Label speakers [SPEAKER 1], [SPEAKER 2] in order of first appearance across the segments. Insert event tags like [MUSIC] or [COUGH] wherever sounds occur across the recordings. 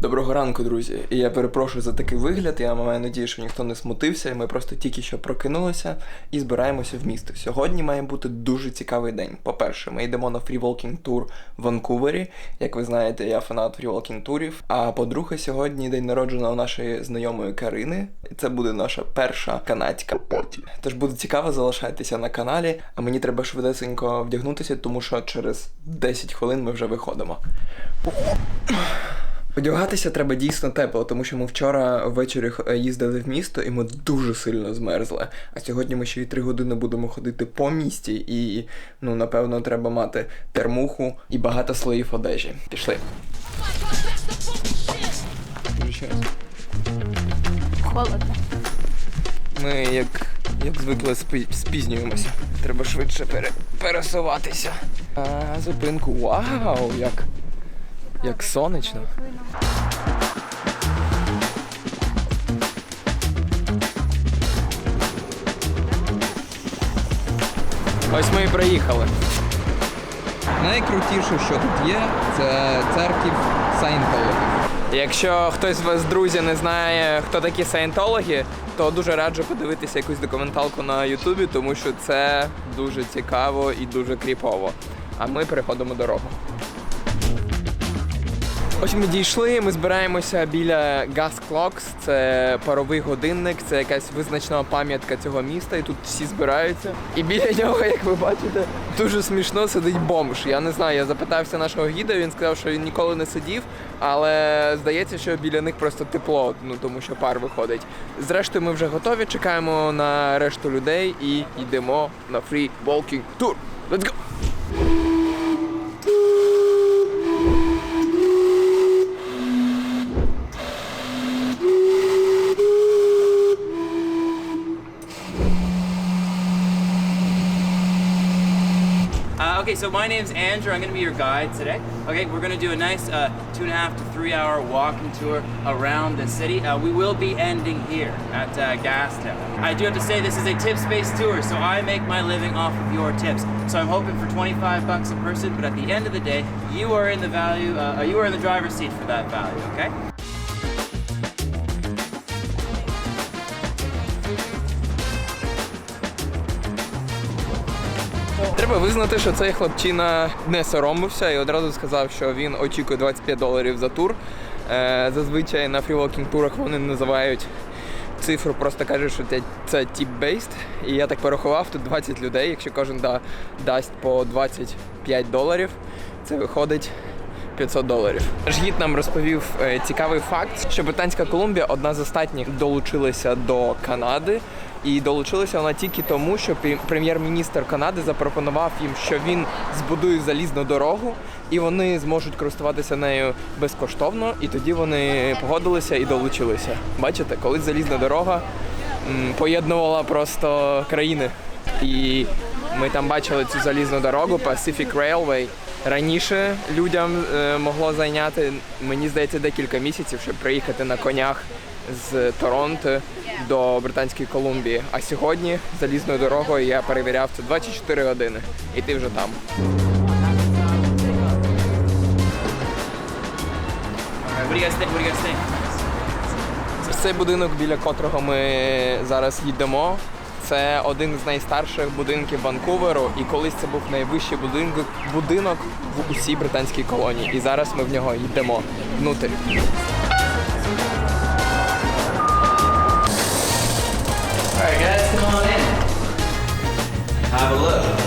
[SPEAKER 1] Доброго ранку, друзі. І я перепрошую за такий вигляд. Я маю надію, що ніхто не смутився. і Ми просто тільки що прокинулися і збираємося в місто. Сьогодні має бути дуже цікавий день. По-перше, ми йдемо на фріволкінг тур в Ванкувері. Як ви знаєте, я фанат фріволкінг турів. А по-друге, сьогодні день народження у нашої знайомої Карини. І Це буде наша перша канадська паті. Тож буде цікаво, залишайтеся на каналі. А мені треба швидесенько вдягнутися, тому що через 10 хвилин ми вже виходимо. Одягатися треба дійсно тепло, тому що ми вчора ввечері їздили в місто і ми дуже сильно змерзли. А сьогодні ми ще й три години будемо ходити по місті, і ну напевно треба мати термуху і багато слоїв одежі. Пішли.
[SPEAKER 2] Холодно.
[SPEAKER 1] Ми як, як звикли спі- спізнюємося. Треба швидше пере, пересуватися. А, зупинку. Вау! Як, як сонячно. Ось ми і приїхали.
[SPEAKER 3] Найкрутіше, що тут є, це церків саєнтологів.
[SPEAKER 1] Якщо хтось з вас, друзі, не знає, хто такі саєнтологи, то дуже раджу подивитися якусь документалку на Ютубі, тому що це дуже цікаво і дуже кріпово. А ми переходимо дорогу. Ось ми дійшли, ми збираємося біля Gas Clocks, це паровий годинник, це якась визначна пам'ятка цього міста, і тут всі збираються. І біля нього, як ви бачите, дуже смішно сидить бомж. Я не знаю, я запитався нашого гіда, він сказав, що він ніколи не сидів, але здається, що біля них просто тепло, ну тому що пар виходить. Зрештою, ми вже готові, чекаємо на решту людей і йдемо на free walking tour. Let's go!
[SPEAKER 4] So my name's Andrew. I'm going to be your guide today. Okay, we're going to do a nice uh, two and a half to three hour walking tour around the city. Uh, we will be ending here at uh, Gastown. I do have to say this is a tips based tour, so I make my living off of your tips. So I'm hoping for 25 bucks a person, but at the end of the day, you are in the value, uh, you are in the driver's seat for that value, okay?
[SPEAKER 1] Треба визнати, що цей хлопчина не соромився і одразу сказав, що він очікує 25 доларів за тур. Е, зазвичай на фріволкінг турах вони називають цифру, просто кажуть, що це тіп-бейст. І я так порахував, тут 20 людей. Якщо кожен да, дасть по 25 доларів, це виходить 500 доларів. Наш гід нам розповів е, цікавий факт, що Британська Колумбія одна з останніх долучилася до Канади. І долучилася вона тільки тому, що прем'єр- прем'єр-міністр Канади запропонував їм, що він збудує залізну дорогу, і вони зможуть користуватися нею безкоштовно. І тоді вони погодилися і долучилися. Бачите, колись залізна дорога поєднувала просто країни. І ми там бачили цю залізну дорогу Pacific Railway. Раніше людям е, могло зайняти, мені здається, декілька місяців, щоб приїхати на конях з Торонто до Британської Колумбії. А сьогодні залізною дорогою я перевіряв це 24 години. І ти вже там. Цей будинок, біля котрого ми зараз їдемо. Це один з найстарших будинків Ванкуверу, і колись це був найвищий будинок, будинок в усій британській колонії. І зараз ми в нього йдемо внутрі.
[SPEAKER 4] Have a look.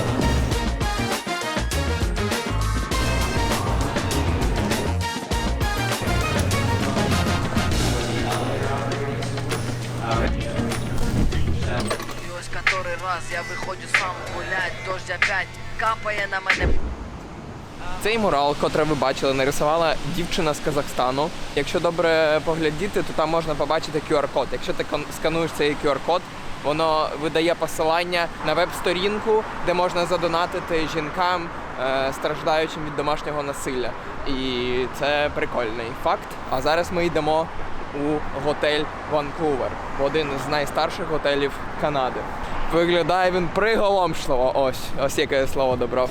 [SPEAKER 5] Раз я виходжу сам гулять, дождь опять капає на мене.
[SPEAKER 1] Цей мурал, котрий ви бачили, нарисувала дівчина з Казахстану. Якщо добре поглядіти, то там можна побачити QR-код. Якщо ти скануєш цей QR-код, воно видає посилання на веб-сторінку, де можна задонатити жінкам, е, страждаючим від домашнього насилля. І це прикольний факт. А зараз ми йдемо у готель Ванкувер, один з найстарших готелів Канади. Виглядає він приголомшливо. Ось, ось яке слово добрав.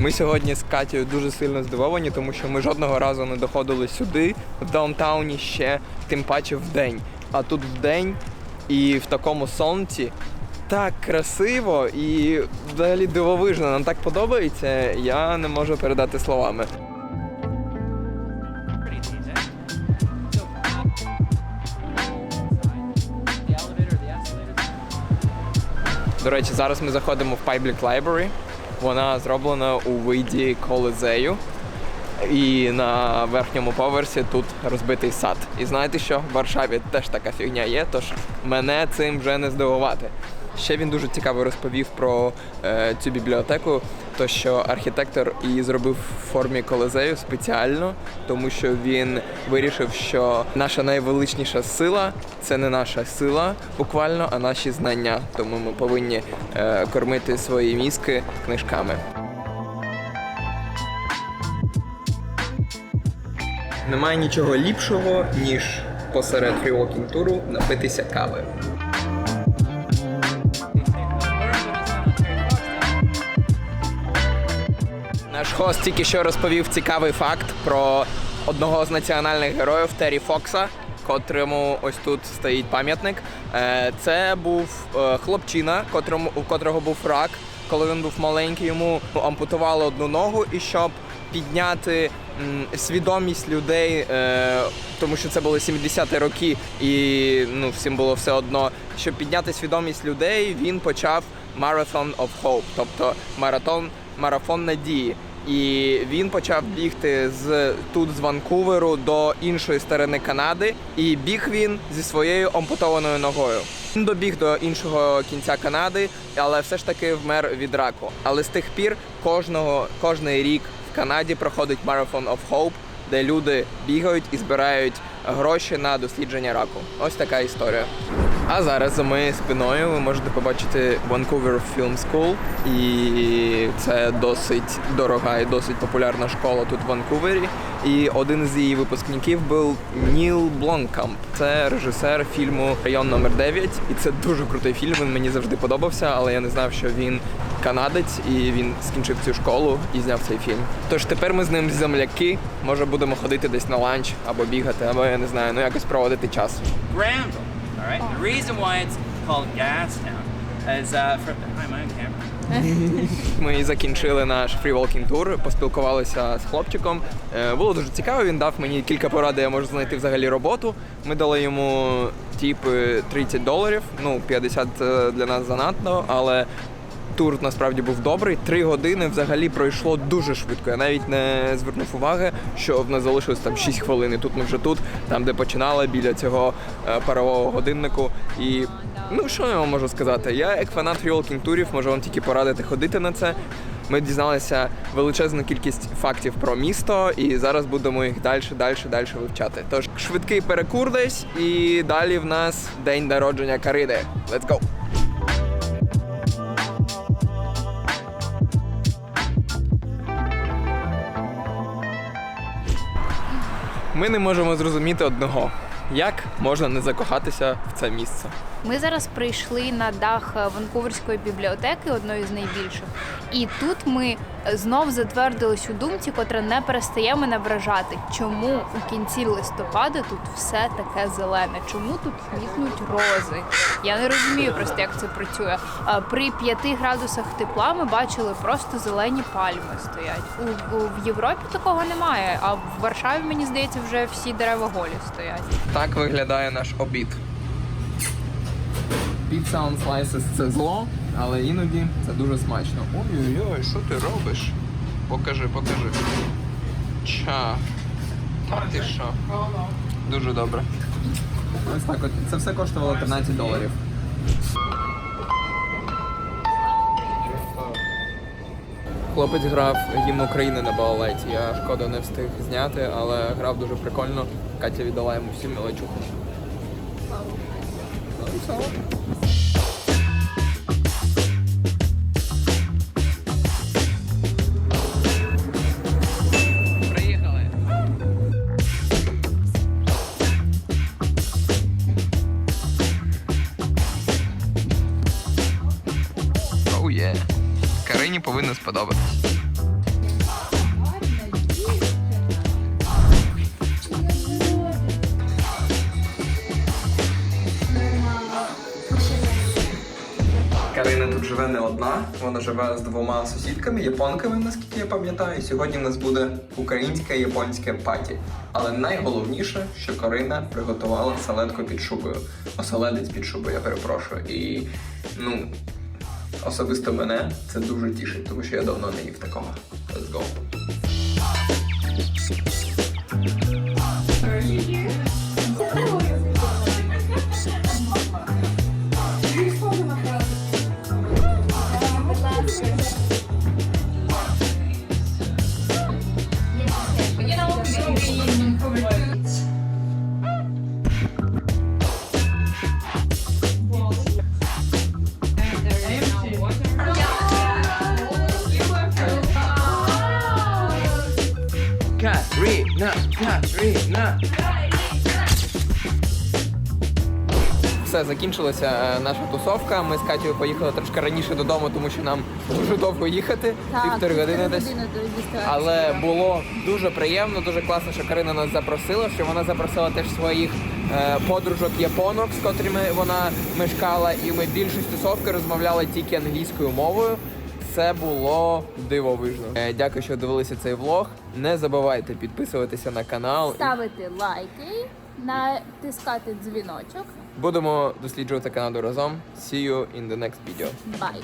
[SPEAKER 1] Ми сьогодні з Катєю дуже сильно здивовані, тому що ми жодного разу не доходили сюди, в даунтауні ще, тим паче в день. А тут в день і в такому сонці так красиво і взагалі дивовижно. Нам так подобається. Я не можу передати словами. До речі, зараз ми заходимо в Public Library. Вона зроблена у виді колизею. І на верхньому поверсі тут розбитий сад. І знаєте що? В Варшаві теж така фігня є, тож мене цим вже не здивувати. Ще він дуже цікаво розповів про е, цю бібліотеку, то що архітектор її зробив в формі колизею спеціально, тому що він вирішив, що наша найвеличніша сила це не наша сила, буквально, а наші знання. Тому ми повинні е, кормити свої мізки книжками. Немає нічого ліпшого, ніж посеред фрівокінг туру напитися кави. Наш хост тільки що розповів цікавий факт про одного з національних героїв Террі Фокса, котрому ось тут стоїть пам'ятник. Е, Це був е, хлопчина, котрому, у котрого був рак. Коли він був маленький, йому ампутували одну ногу, і щоб підняти свідомість людей, е, тому що це були 70-ті роки, і ну, всім було все одно. Щоб підняти свідомість людей, він почав Marathon of Hope, тобто маратон, марафон надії. І він почав бігти з тут з Ванкуверу до іншої сторони Канади, і біг він зі своєю ампутованою ногою. Він добіг до іншого кінця Канади, але все ж таки вмер від раку. Але з тих пір кожного кожний рік в Канаді проходить Marathon of Hope, де люди бігають і збирають гроші на дослідження раку. Ось така історія. А зараз за моєю спиною ви можете побачити Vancouver Film School. І це досить дорога і досить популярна школа тут в Ванкувері. І один з її випускників був Ніл Блонкамп. Це режисер фільму Район номер 9 І це дуже крутий фільм. Він мені завжди подобався, але я не знав, що він канадець і він скінчив цю школу і зняв цей фільм. Тож тепер ми з ним земляки. Може будемо ходити десь на ланч або бігати, або я не знаю, ну якось проводити час.
[SPEAKER 4] Granville. All right. The reason why it's called Gastown is uh, from. behind my own camera? [LAUGHS]
[SPEAKER 1] Ми закінчили наш фрі-волкінг тур, поспілкувалися з хлопчиком. Е, Було дуже цікаво. Він дав мені кілька порад, де я можу знайти взагалі роботу. Ми дали йому тіп 30 доларів. Ну 50 для нас занадто, але. Тур насправді був добрий. Три години взагалі пройшло дуже швидко. Я навіть не звернув уваги, що в нас залишилось там 6 хвилин. Тут ми вже тут, там де починали, біля цього е, парового годиннику. І ну що я вам можу сказати? Я як фанат фріолкінг турів можу вам тільки порадити ходити на це. Ми дізналися величезну кількість фактів про місто, і зараз будемо їх далі, далі, далі вивчати. Тож швидкий перекур десь, і далі в нас день народження Кариди. Let's go! Ми не можемо зрозуміти одного. Як можна не закохатися в це місце?
[SPEAKER 2] Ми зараз прийшли на дах е, Ванкуверської бібліотеки, одної з найбільших, і тут ми е, знов затвердились у думці, котра не перестає мене вражати. Чому у кінці листопада тут все таке зелене? Чому тут квітнуть рози? Я не розумію просто, як це працює. При 5 градусах тепла ми бачили просто зелені пальми стоять. У, у в Європі такого немає. А в Варшаві мені здається, вже всі дерева голі стоять.
[SPEAKER 1] Так виглядає наш обід. Pizza on slices – це зло, але іноді це дуже смачно. Ой-ой-ой, що ти робиш? Покажи, покажи. Ча. Та ти що? Дуже добре. Ось так от. Це все коштувало 13 доларів. Хлопець грав гімн України на балалайці. Я шкода не встиг зняти, але грав дуже прикольно. Катя віддала йому всю мелочуху. Карина тут живе не одна, вона живе з двома сусідками, японками, наскільки я пам'ятаю. Сьогодні в нас буде українське японське паті. Але найголовніше, що Карина приготувала салетку під шубою. Оселедець під шубою, я перепрошую. І ну, особисто мене це дуже тішить, тому що я давно не їв такого. Let's go. Все, закінчилася е, наша тусовка. Ми з Катєю поїхали трошки раніше додому, тому що нам дуже довго їхати. півтори години десь. Але було дуже приємно, дуже класно, що Карина нас запросила, що вона запросила теж своїх е, подружок японок, з котрими вона мешкала, і ми більшість тусовки розмовляли тільки англійською мовою. Це було дивовижно. Е, дякую, що дивилися цей влог. Не забувайте підписуватися на канал.
[SPEAKER 6] ставити лайки, натискати дзвіночок.
[SPEAKER 1] Будемо досліджувати Канаду разом. See you in the next video.
[SPEAKER 6] Бай!